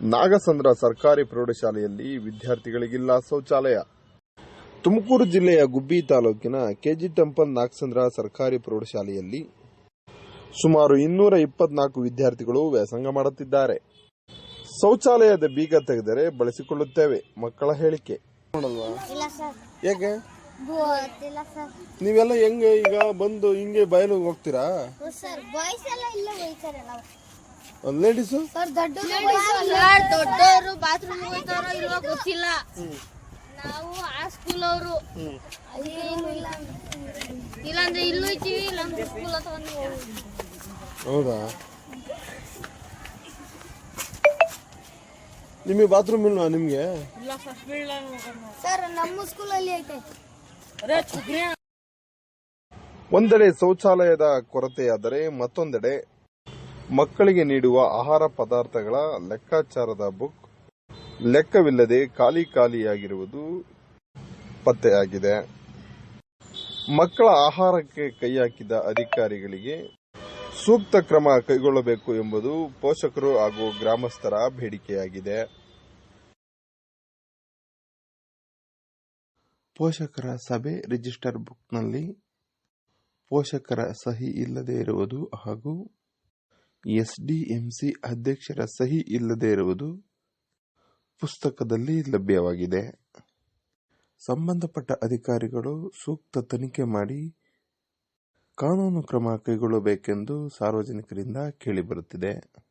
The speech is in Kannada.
ನಾಗಸಂದ್ರ ಸರ್ಕಾರಿ ಪ್ರೌಢಶಾಲೆಯಲ್ಲಿ ವಿದ್ಯಾರ್ಥಿಗಳಿಗಿಲ್ಲ ಶೌಚಾಲಯ. ತುಮಕೂರು ಜಿಲ್ಲೆಯ ಗುಬ್ಬಿ ತಾಲೂಕಿನ ಕೆಜಿ ಟೆಂಪಲ್ ನಾಗಸಂದ್ರ ಸರ್ಕಾರಿ ಪ್ರೌಢಶಾಲೆಯಲ್ಲಿ ಸುಮಾರು ಇನ್ನೂರ ಇಪ್ಪತ್ನಾಲ್ಕು ವಿದ್ಯಾರ್ಥಿಗಳು ವ್ಯಾಸಂಗ ಮಾಡುತ್ತಿದ್ದಾರೆ. ಶೌಚಾಲಯದ ಬೀಗ ತೆಗೆದರೆ ಬಳಸಿಕೊಳ್ಳುತ್ತೇವೆ ಮಕ್ಕಳ ಹೇಳಿಕೆ. ಯಾಕೆ? ನೀವೆಲ್ಲ ಹೆಂಗೆ ಈಗ ಬಂದು ಹಿಂಗೆ ಬಯಲು ಹೋಗ್ತೀರಾ? ಲೇಡೀಸು ಸರ್ ದೊಡ್ಡ ದೊಡ್ಡವರು ಬಾತ್ರೂಮ್ ಹೋಗ್ತಾರೋ ಇಲ್ವೋ ಗೊತ್ತಿಲ್ಲ. ನಾವು ಆ ಸ್ಕೂಲ್ ಅವರು. ಇಲ್ಲಾಂದ್ರೆ ಇಲ್ಲೂ ಇದ್ದೀವಿ ಇಲ್ಲಾಂದ್ರೆ ಸ್ಕೂಲ್ ಹತ್ರ ಹೌದಾ? ನಿಮಗೆ ಬಾತ್ರೂಮ್ ಇಲ್ವಾ ನಿಮಗೆ? ಸರ್ ನಮ್ಮ ಸ್ಕೂಲಲ್ಲಿ ಐತೆ. ಒಂದೆಡೆ ಶೌಚಾಲಯದ ಕೊರತೆಯಾದರೆ ಮತ್ತೊಂದೆಡೆ ಮಕ್ಕಳಿಗೆ ನೀಡುವ ಆಹಾರ ಪದಾರ್ಥಗಳ ಲೆಕ್ಕಾಚಾರದ ಬುಕ್ ಲೆಕ್ಕವಿಲ್ಲದೆ ಖಾಲಿ ಖಾಲಿಯಾಗಿರುವುದು ಪತ್ತೆಯಾಗಿದೆ. ಮಕ್ಕಳ ಆಹಾರಕ್ಕೆ ಕೈ ಹಾಕಿದ ಅಧಿಕಾರಿಗಳಿಗೆ ಸೂಕ್ತ ಕ್ರಮ ಕೈಗೊಳ್ಳಬೇಕು ಎಂಬುದು ಪೋಷಕರು ಹಾಗೂ ಗ್ರಾಮಸ್ಥರ ಬೇಡಿಕೆಯಾಗಿದೆ. ಪೋಷಕರ ಸಭೆ ರಿಜಿಸ್ಟರ್ ಬುಕ್ನಲ್ಲಿ ಪೋಷಕರ ಸಹಿ ಇಲ್ಲದೆ ಇರುವುದು ಹಾಗೂ ಎಸ್ಡಿಎಂಸಿ ಅಧ್ಯಕ್ಷರ ಸಹಿ ಇಲ್ಲದೇ ಇರುವುದು ಪುಸ್ತಕದಲ್ಲಿ ಲಭ್ಯವಾಗಿದೆ. ಸಂಬಂಧಪಟ್ಟ ಅಧಿಕಾರಿಗಳು ಸೂಕ್ತ ತನಿಖೆ ಮಾಡಿ ಕಾನೂನು ಕ್ರಮ ಕೈಗೊಳ್ಳಬೇಕೆಂದು ಸಾರ್ವಜನಿಕರಿಂದ ಕೇಳಿಬರುತ್ತಿದೆ.